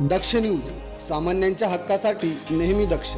दक्ष news सामान्यांच्या हक्कासाठी नेहमी दक्ष.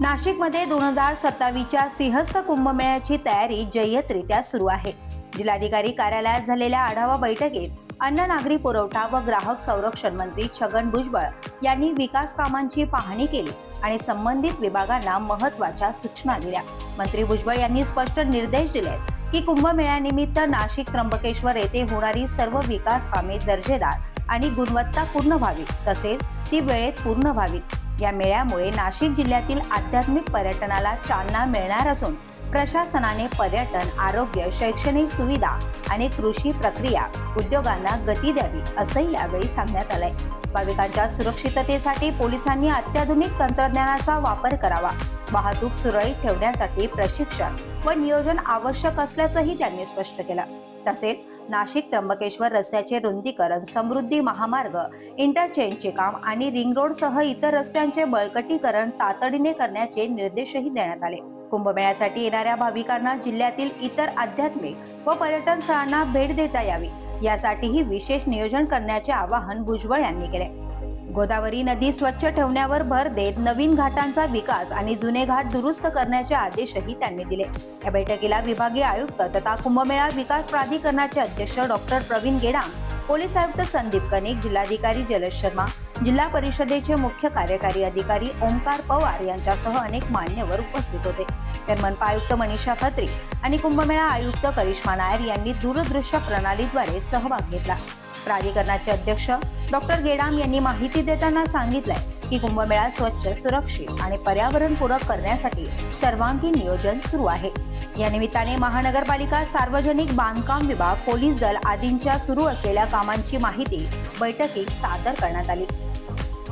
नाशिकमध्ये दोन हजार सत्तावीसच्या सिंहस्थ कुंभमेळ्याची तयारी जय्यतरित्या सुरू आहे. जिल्हाधिकारी कार्यालयात झालेल्या आढावा बैठकीत अन्न नागरी पुरवठा व ग्राहक संरक्षण मंत्री छगन भुजबळ यांनी विकास कामांची पाहणी केली आणि संबंधित विभागांना महत्त्वाच्या सूचना दिल्या. मंत्री भुजबळ यांनी स्पष्ट निर्देश दिले की कुंभमेळ्यानिमित्त नाशिक त्र्यंबकेश्वर येथे होणारी सर्व विकास कामे दर्जेदार आणि गुणवत्तापूर्ण व्हावीत तसेच ती वेळेत पूर्ण व्हावीत या मेळ्यामुळे नाशिक जिल्ह्यातील आध्यात्मिक पर्यटनाला चालना मिळणार असून प्रशासनाने पर्यटन आरोग्य शैक्षणिक सुविधा आणि कृषी प्रक्रिया उद्योगांना गती द्यावी असंही यावेळी सांगण्यात आलंय. भाविकांच्या सुरक्षिततेसाठी पोलिसांनी अत्याधुनिक तंत्रज्ञानाचा वापर करावा. वाहतूक सुरळीत ठेवण्यासाठी प्रशिक्षण व नियोजन आवश्यक असल्याचंही त्यांनी स्पष्ट केलं. तसेच नाशिक त्र्यंबकेश्वर रस्त्याचे रुंदीकरण समृद्धी महामार्ग इंटरचेंजचे काम आणि रिंग रोडसह इतर रस्त्यांचे बळकटीकरण तातडीने करण्याचे निर्देशही देण्यात आले. कुंभमेळ्यासाठी येणाऱ्या भाविकांना जिल्ह्यातील इतर आध्यात्मिक व पर्यटन स्थळांना भेट देता यावी. यासाठीही विशेष नियोजन करण्याचे आवाहन भुजबळ यांनी केले. गोदावरी नदी स्वच्छ ठेवण्यावर भर देत नवीन घाटांचा विकास आणि जुने घाट दुरुस्त करण्याचे आदेशही त्यांनी दिले. या बैठकीला विभागीय आयुक्त तथा कुंभमेळा विकास प्राधिकरणाचे अध्यक्ष डॉक्टर प्रवीण गेडाम पोलीस आयुक्त संदीप कनिक जिल्हाधिकारी जलज शर्मा जिल्हा परिषदेचे मुख्य कार्यकारी अधिकारी ओंकार पवार यांच्यासह अनेक मान्यवर उपस्थित होते. तर मनपा आयुक्त मनीषा खत्री आणि कुंभमेळा आयुक्त करिश्मा नायर यांनी दूरदृश्य प्रणालीद्वारे सहभाग घेतला. प्राधिकरणाचे अध्यक्ष डॉक्टर गेडाम यांनी माहिती देताना सांगितलंय की कुंभमेळा स्वच्छ सुरक्षित आणि पर्यावरणपूरक करण्यासाठी सर्वांगीण नियोजन सुरू आहे. या निमित्ताने महानगरपालिका सार्वजनिक बांधकाम विभाग पोलीस दल आदींच्या सुरू असलेल्या कामांची माहिती बैठकीत सादर करण्यात आली.